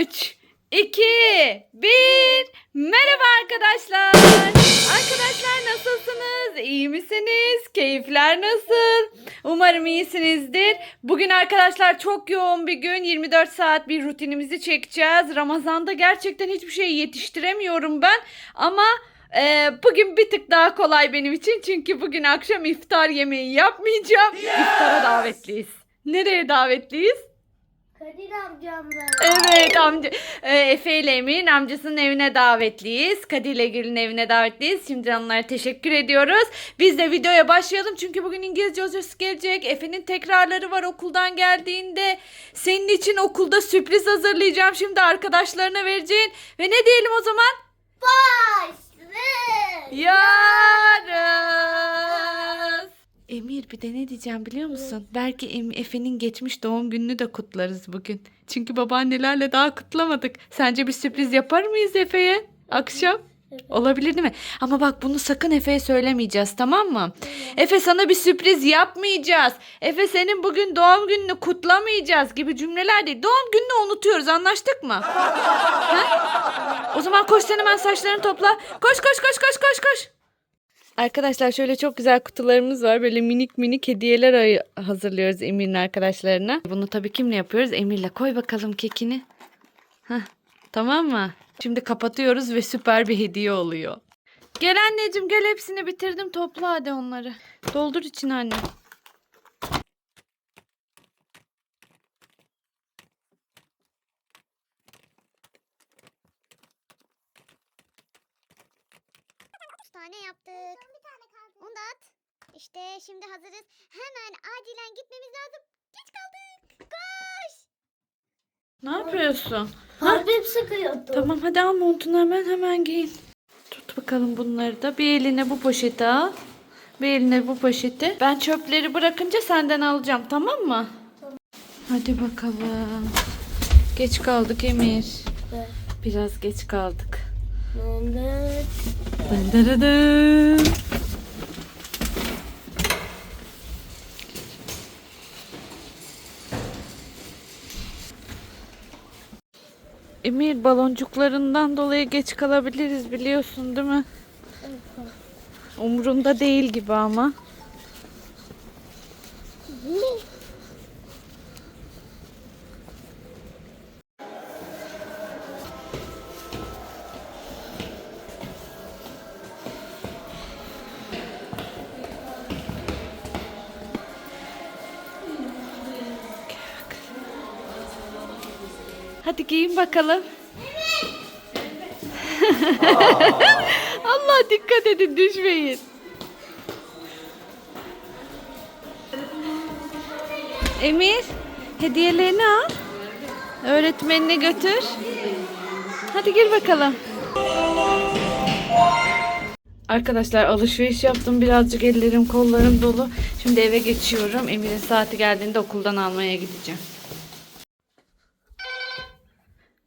3, 2, 1. Merhaba arkadaşlar. Arkadaşlar nasılsınız? İyi misiniz? Keyifler nasıl? Umarım iyisinizdir. Bugün arkadaşlar çok yoğun bir gün. 24 saat bir rutinimizi çekeceğiz. Ramazan'da gerçekten hiçbir şey yetiştiremiyorum ben. Ama e, bugün bir tık daha kolay benim için. Çünkü bugün akşam iftar yemeği yapmayacağım. İftara davetliyiz. Nereye davetliyiz? Kadir amcamla. Evet amca e, Efe ile Emir'in amcasının evine davetliyiz. Kadir ile Gül'ün evine davetliyiz. Şimdi onlara teşekkür ediyoruz. Biz de videoya başlayalım çünkü bugün İngilizce hocası gelecek. Efe'nin tekrarları var okuldan geldiğinde. Senin için okulda sürpriz hazırlayacağım. Şimdi arkadaşlarına vereceğin. Ve ne diyelim o zaman? Başlı. Yarız. Emir bir de ne diyeceğim biliyor musun? Belki Efe'nin geçmiş doğum gününü de kutlarız bugün. Çünkü babaannelerle daha kutlamadık. Sence bir sürpriz yapar mıyız Efe'ye akşam? Olabilir değil mi? Ama bak bunu sakın Efe'ye söylemeyeceğiz tamam mı? Efe sana bir sürpriz yapmayacağız. Efe senin bugün doğum gününü kutlamayacağız gibi cümleler değil. Doğum gününü unutuyoruz anlaştık mı? Ha? O zaman koş sen hemen saçlarını topla. Koş koş koş koş koş koş. Arkadaşlar şöyle çok güzel kutularımız var. Böyle minik minik hediyeler hazırlıyoruz Emir'in arkadaşlarına. Bunu tabii kimle yapıyoruz? Emir'le. Koy bakalım kekini. Heh, tamam mı? Şimdi kapatıyoruz ve süper bir hediye oluyor. Gel anneciğim gel hepsini bitirdim. Topla hadi onları. Doldur içine anne. Tane yaptık. bir tane kaldı. Onu da at. İşte şimdi hazırız. Hemen acilen gitmemiz lazım. Geç kaldık. Koş. Ne yapıyorsun? Kalbim sıkıyordu. Tamam hadi al montunu hemen hemen giyin. Tut bakalım bunları da. Bir eline bu poşeti al. Bir eline bu poşeti. Ben çöpleri bırakınca senden alacağım tamam mı? Hadi bakalım. Geç kaldık Emir. Evet. Biraz geç kaldık. Dın dırı dın. Emir baloncuklarından dolayı geç kalabiliriz biliyorsun değil mi? Umurunda değil gibi ama. Hadi giyin bakalım. Allah dikkat edin düşmeyin. Emir hediyelerini al. Öğretmenine götür. Hadi gel bakalım. Arkadaşlar alışveriş yaptım. Birazcık ellerim kollarım dolu. Şimdi eve geçiyorum. Emir'in saati geldiğinde okuldan almaya gideceğim.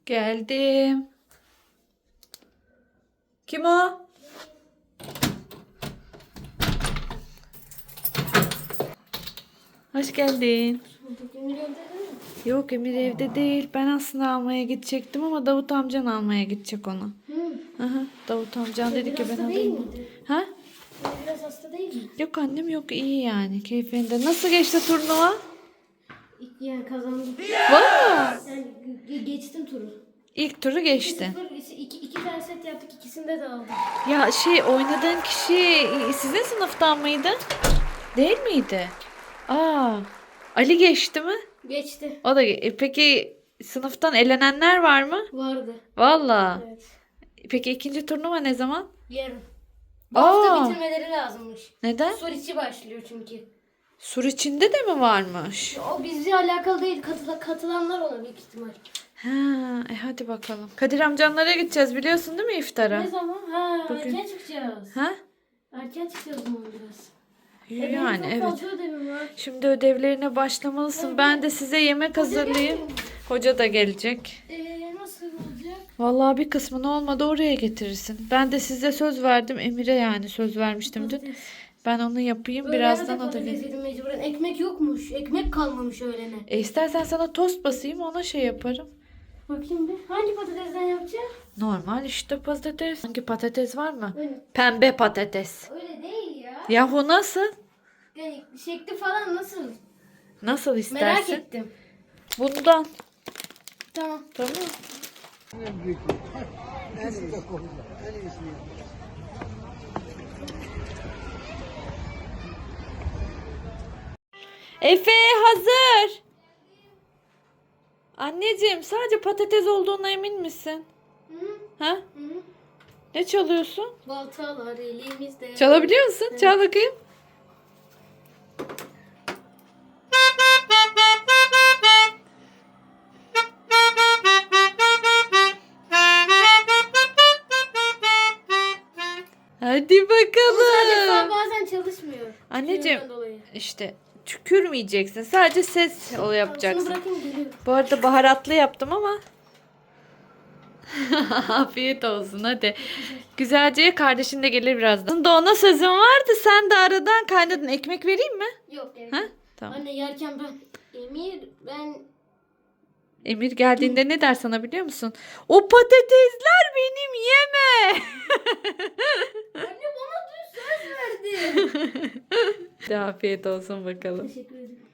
Geldim. Kim o? Hoş geldin. Yok Emir evde değil. Ben aslında almaya gidecektim ama Davut amcan almaya gidecek onu. Aha, Davut amcan dedi ki ben alayım. Ha? Biraz hasta değil mi? Yok annem yok iyi yani keyfinde. Nasıl geçti turnuva? Yani kazandım. Valla. Yani geçtim turu. İlk turu geçti. Sıfır, iki, iki tane set yaptık ikisinde de aldım. Ya şey oynadığın kişi sizin sınıftan mıydı? Değil miydi? Aa, Ali geçti mi? Geçti. O da e, peki sınıftan elenenler var mı? Vardı. Valla. Evet. Peki ikinci turnuva ne zaman? Yarın. Bu Aa. hafta bitirmeleri lazımmış. Neden? Sur içi başlıyor çünkü. Sur içinde de mi varmış? O bizle alakalı değil. Katıla, katılanlar ona büyük ihtimal. Ha, e hadi bakalım. Kadir amcanlara gideceğiz biliyorsun değil mi iftara? Ne zaman? Ha Bugün. erken çıkacağız. Ha? Erken çıkacağız bunu biraz. Yani evet. fazla ödevim var. Şimdi ödevlerine başlamalısın. Ben de size yemek hazırlayayım. Hoca da gelecek. Ee, nasıl olacak? Vallahi bir kısmını olmadı oraya getirirsin. Ben de size söz verdim. Emir'e yani söz vermiştim dün. Ben onu yapayım. Öğlene Birazdan de o da patates gelir. yedim mecburen. Ekmek yokmuş. Ekmek kalmamış öğlene. E istersen sana tost basayım ona şey yaparım. Bakayım bir. Hangi patatesden yapacağız? Normal işte patates. Hangi patates var mı? Öyle, Pembe patates. öyle değil ya. Yahu nasıl? Yani şekli falan nasıl? Nasıl Merak istersin? ettim. Bundan. Tamam. Tamam. Efe hazır. Anneciğim sadece patates olduğuna emin misin? Hı? Ha? Hı? Ne çalıyorsun? Baltalar elimizde. Çalabiliyor musun? Çal bakayım. Hadi Sadece bakalım. bazen çalışmıyor. Anneciğim işte tükürmeyeceksin. Sadece ses o Şunu yapacaksın. Bu arada baharatlı yaptım ama. Afiyet olsun hadi. Güzelce kardeşin de gelir birazdan. Da ona sözüm vardı. Sen de aradan kaynadın. Ekmek vereyim mi? Yok gerek Ha? Tamam. Anne yerken ben Emir ben Emir geldiğinde ne der sana biliyor musun? O patatesler benim yeme. Anne bana söz verdi. De afiyet olsun bakalım. Teşekkür ederim.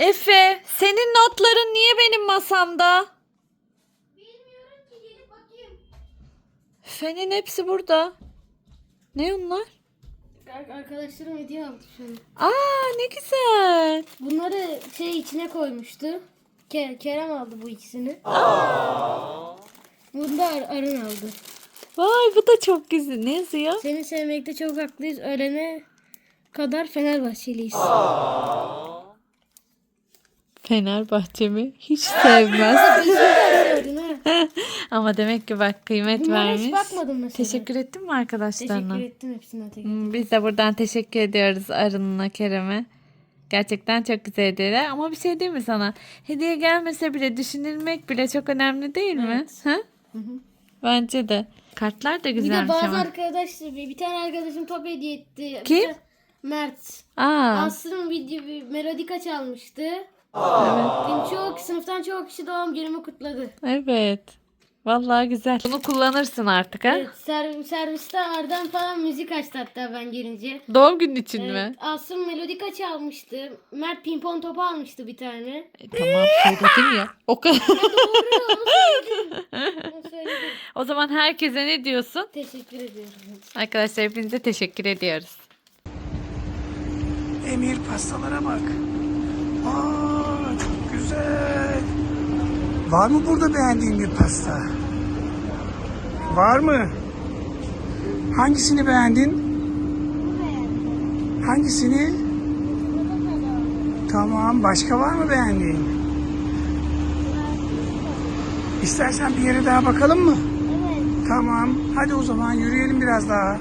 Efe, senin notların niye benim masamda? Bilmiyorum ki gelip bakayım. Fenin hepsi burada. Ne onlar? Ar- Arkadaşlarım hediye aldı şu an. Aa ne güzel. Bunları şey içine koymuştu. Ke- Kerem aldı bu ikisini. Bunu da Ar- Arın aldı. Vay bu da çok güzel. Ne yazıyor? Seni sevmekte çok haklıyız. Ölene kadar Fenerbahçeliyiz. Fenerbahçe mi? Hiç sevmez. Ama demek ki bak kıymet Bunlara vermiş. hiç bakmadım mesela. Teşekkür ettin mi arkadaşlarına? Teşekkür ettim hepsine tek. Hmm, Biz de buradan teşekkür ediyoruz Arın'la Kerem'e. Gerçekten çok güzel hediyeler ama bir şey değil mi sana? Hediye gelmese bile düşünülmek bile çok önemli değil mi? Ha? Bence de. Kartlar da Bir güzelmiş de bazı ama. arkadaşlar bir bir tane arkadaşım top hediye etti. Bir Kim? de- Mert. Aa, Aslı'nın video bir melodika çalmıştı. Evet. Çok sınıftan çok kişi doğum günümü kutladı. Evet. Vallahi güzel. Bunu kullanırsın artık ha? Evet, serv serviste Ardan falan müzik açtı hatta ben gelince. Doğum günün için mi? Evet, Asım melodika çalmıştı. Mert pimpon topu almıştı bir tane. E, tamam söyledim ya. O kadar. Doğru onu söyledim. Onu söyledim. o zaman herkese ne diyorsun? Teşekkür ediyorum. Arkadaşlar hepinize teşekkür ediyoruz. Emir pastalara bak. Aa çok güzel. Var mı burada beğendiğin bir pasta? Var mı? Hangisini beğendin? Hangisini? Tamam. Başka var mı beğendiğin? İstersen bir yere daha bakalım mı? Evet. Tamam. Hadi o zaman yürüyelim biraz daha.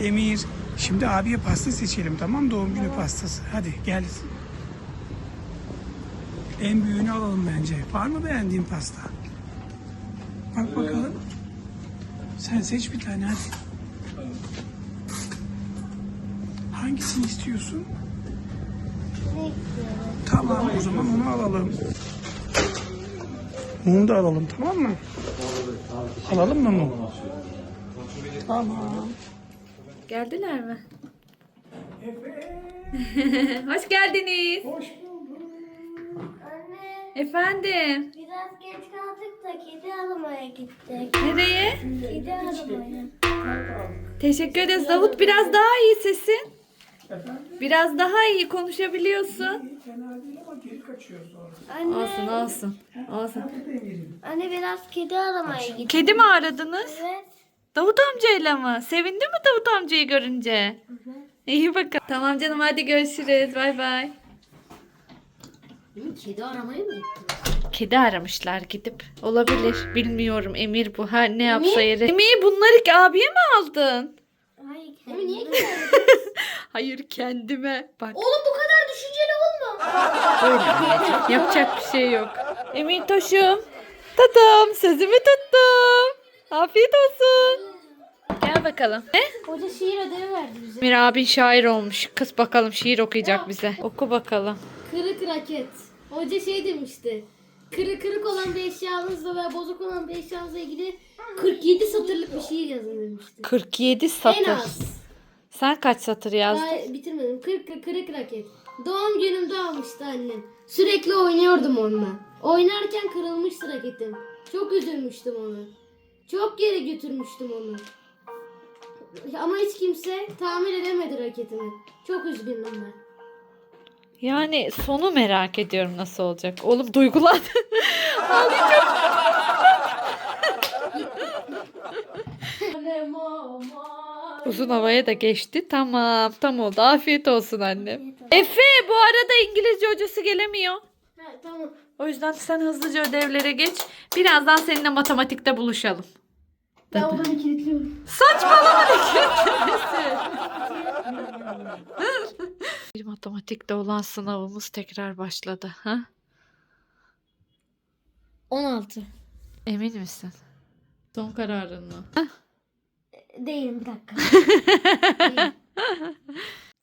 Emir, şimdi abiye pasta seçelim tamam Doğum günü pastası. Hadi gel. En büyüğünü alalım bence. Var mı beğendiğin pasta? Bak bakalım. Sen seç bir tane hadi. Hangisini istiyorsun? Tamam o zaman onu alalım. Mum da alalım tamam mı? Alalım mı mum? Tamam. Geldiler mi? Hoş geldiniz. Hoş bulduk. Anne Efendim. biraz geç kaldık da kedi almaya gittik. Nereye? Kedi almaya. Teşekkür ederiz. Davut biraz daha iyi sesin. Efendim? Biraz daha iyi konuşabiliyorsun. Fena değil ama geri kaçıyor sonra. Anne, Olsun olsun. Olsun. Anne biraz kedi aramaya gittik. Kedi mi aradınız? Evet. Davut amcayla mı? Sevindin mi Davut amcayı görünce? İyi bakalım. Tamam canım hadi görüşürüz. Bay bay. Kedi aramaya mı gittin? Kedi aramışlar gidip. Olabilir. Bilmiyorum Emir bu. Her ne yapsa yeri. Emir bunları ki abiye mi aldın? Hayır. Emir niye kedi Hayır kendime. Bak Oğlum bu kadar düşünceli olma. böyle. Yapacak bir şey yok. Emir Toş'um. Tatam sözümü tuttum. Afiyet olsun. Gel bakalım. Ne? Hoca şiir ödevi verdi bize. Emir abin şair olmuş. Kız bakalım şiir okuyacak bize. Oku bakalım. Kırık raket. Hoca şey demişti. Kırık kırık olan bir eşyanızla veya bozuk olan bir eşyanızla ilgili 47 satırlık bir şiir yazın demişti. 47 En satır. az. Sen kaç satır yazdın? Daha bitirmedim. Kırık kırık raket. Doğum günümde almıştı annem. Sürekli oynuyordum onunla. Oynarken kırılmıştı raketim. Çok üzülmüştüm onu. Çok yere götürmüştüm onu. Ama hiç kimse tamir edemedi raketimi. Çok üzgündüm ben. Yani sonu merak ediyorum nasıl olacak. Oğlum duygulandı. Uzun havaya da geçti. Tamam tam oldu. Afiyet olsun annem. Efe bu arada İngilizce hocası gelemiyor. Ha, tamam. O yüzden sen hızlıca ödevlere geç. Birazdan seninle matematikte buluşalım. Ben odanı kilitliyorum. Saçmalama ne kilitlemesi. Bir matematikte olan sınavımız tekrar başladı. Ha? 16. Emin misin? Son kararın mı? Değilim bir dakika.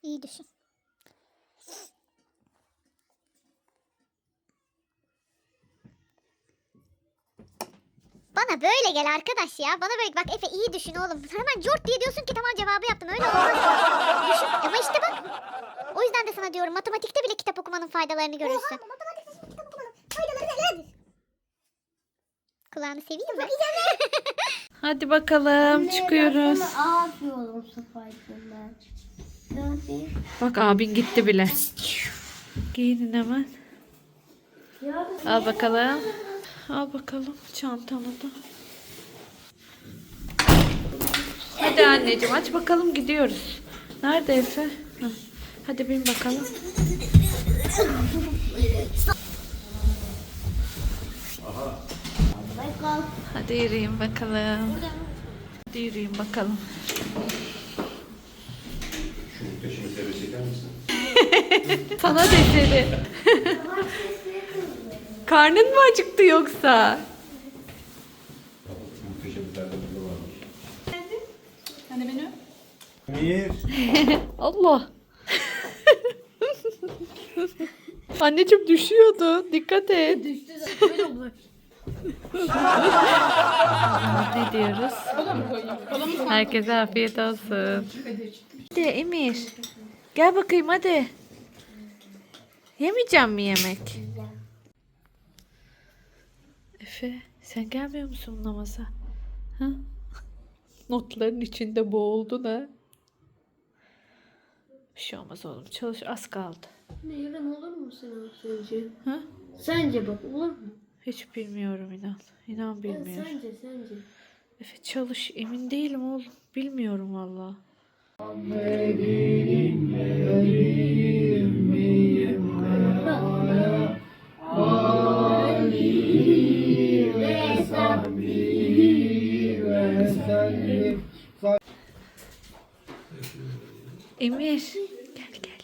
İyi düşün. Bana böyle gel arkadaş ya. Bana böyle bak Efe iyi düşün oğlum. Hemen cort diye diyorsun ki tamam cevabı yaptım. Öyle olmaz. düşün. Ama işte bak. O yüzden de sana diyorum matematikte bile kitap okumanın faydalarını görürsün. matematikte şimdi kitap okumanın faydaları nelerdir? Kulağını seveyim mi? Hadi bakalım çıkıyoruz. Aferin Sıfay'cığım Bak abin gitti bile. Giyinin hemen. Al bakalım. Al bakalım çantanı da. Hadi anneciğim aç bakalım gidiyoruz. Nerede Efe? Heh. Hadi bin bakalım. Hadi yürüyün bakalım. Hadi yürüyün bakalım. Şu peşini tebe çeker misin? Sana deseri. Karnın mı acıktı yoksa? Burada varmış. Emir. Allah. Anneciğim düşüyordu. Dikkat et. Düştü zaten böyle olur. Ne diyoruz? Herkese afiyet olsun. Hadi Emir. Gel bakayım hadi. Yemeyeceğim mi yemek? Efe sen gelmiyor musun namaza? Ha? Notların içinde boğuldun ha. Bir şey olmaz oğlum. Çalış az kaldı. Meyran olur mu sınav sence? Ha? Sence bak olur mu? Hiç bilmiyorum inan. İnan bilmiyorum. Sence sence. Efe çalış emin değilim oğlum. Bilmiyorum valla. Emir gel gel.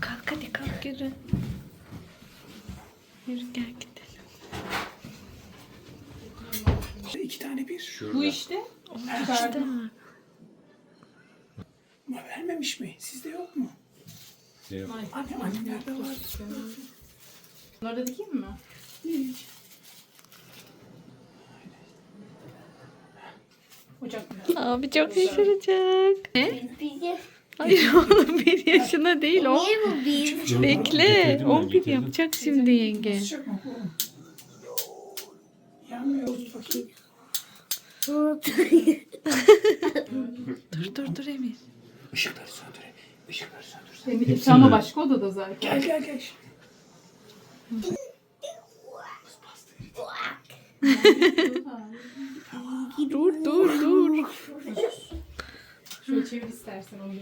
Kalk hadi kalk yürü. Yürü gel gidelim. İşte iki tane bir. Bu işte. İşte. Ama vermemiş mi? Sizde yok mu? Yap? Anne annemlerde var. Bunları da dikeyim mi? Ocak Abi çok şaşıracak. Ne? Hayır oğlum bir yaşına değil o. Niye bu bir? Bekle. Getirdim ben, 11 getirdim. yapacak şimdi yenge. Dur dur dur Emir. Işıkları söndür. Işıkları söndür. Hepsi ama başka odada zaten. Gel gel gel. Dur dur dur. Şöyle çevir istersen onu.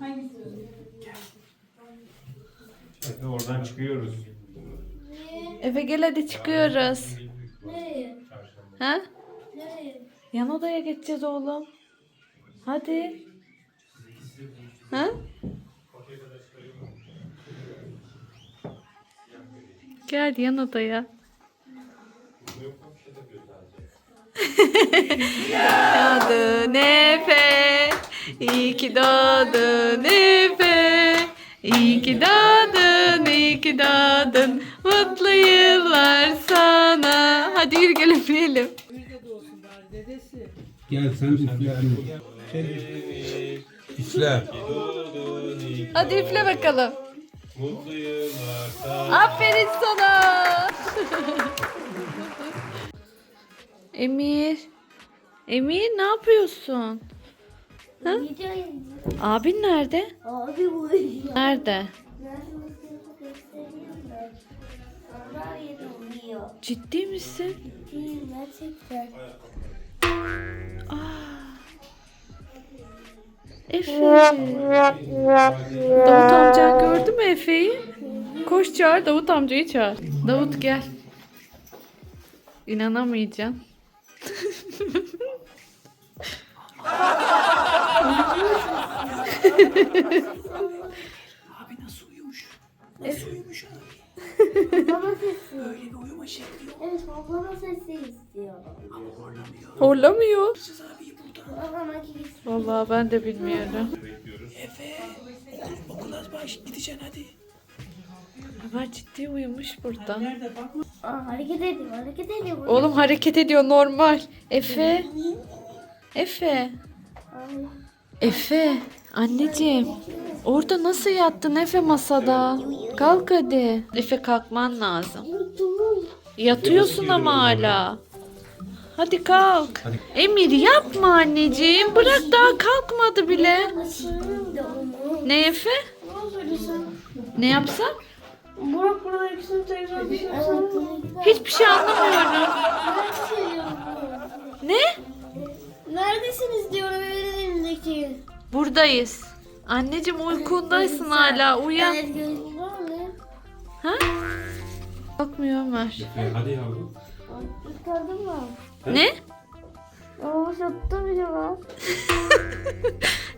Hangisi? Efe oradan çıkıyoruz. Efe gel hadi çıkıyoruz. Nereye? Ha? Nereye? Yan odaya geçeceğiz oğlum. Hadi. Ha? Gel yan odaya. Doğdun Efe. İyi ki doğdun Efe. İyi ki doğdun, iyi ki doğdun. Mutlu yıllar sana. Hadi yürü gel üfleyelim. Gel sen üfle anne. Üfle. Hadi üfle bakalım. Mutlu yıllar. Aferin sana. Emir. Emir ne yapıyorsun? Ha? Abin nerede? Abi uyuyor. Nerede? Ciddi misin? Değil gerçekten. Efe. Davut amcan gördü mü Efe'yi? Koş çağır Davut amcayı çağır. Davut gel. İnanamayacağım. Abi nasıl uyumuş? Nasıl uyumuş abi? Baba sesi. Öyle bir uyuma şekli yok. Evet baba sesi istiyor. Horlamıyor. Siz abiyi burada. Babama. Vallahi ben de bilmiyorum. Efe. Okul, okula baş gideceksin hadi. Ömer ciddi uyumuş burada. Aa, hareket ediyor hareket ediyor. Oğlum hareket ediyor normal. Efe. Efe. Ay. Efe. Anneciğim. Orada nasıl yattın Efe masada? Kalk hadi. Efe kalkman lazım. Yatıyorsun ama hala. Hadi kalk. Emir yapma anneciğim. Bırak daha kalkmadı bile. Ne Efe? Ne yapsam? Burak burada ikisini tekrar şey Hiçbir şey anlamıyorum. Ne? Neredesiniz diyorum evlerindeki. Buradayız. Anneciğim uykundaysın hala. Uyan. Var? Ha? Kalkmıyor Ömer. Hadi yavrum. Çıkardın mı? Ne? Aa şatta biliyorlar.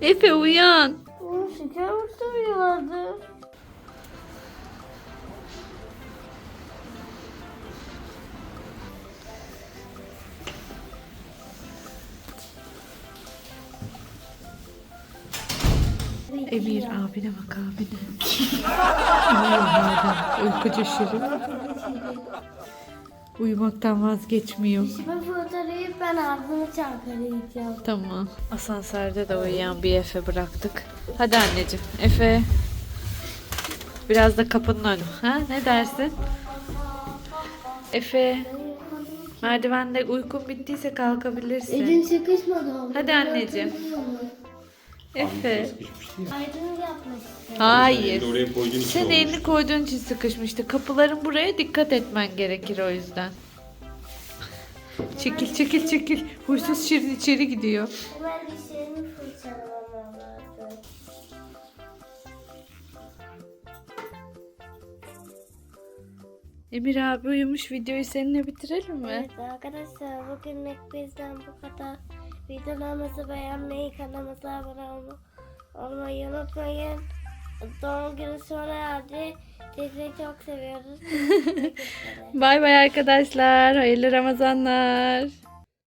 Efe uyan. Şeker mutlu biliyorlardı. Emir abine bak abine. Uykucu şirin. Uyumaktan vazgeçmiyor. Ben fotoğrafı ben ağzımı çarpılayacağım. Tamam. Asansörde de uyuyan bir Efe bıraktık. Hadi anneciğim. Efe. Biraz da kapının önü. Ha? Ne dersin? Efe. Merdivende uykun bittiyse kalkabilirsin. Elin sıkışmadı. Hadi anneciğim. Efe. Aydın yapmış. Hayır. Oraya koyduğun için Sen olmuş. elini koyduğun için sıkışmıştı. Kapıların buraya dikkat etmen gerekir o yüzden. Çekil çekil çekil. Huysuz şirin içeri gidiyor. Hemen dişlerimi fırçalamam lazım. Emir abi uyumuş videoyu seninle bitirelim mi? Evet arkadaşlar bugünlük bizden bu kadar. Videolarımızı beğenmeyi, kanalımıza abone olma- olmayı unutmayın. Doğum günü sonra geldi. Sizi çok seviyoruz. Bay bay arkadaşlar. Hayırlı Ramazanlar.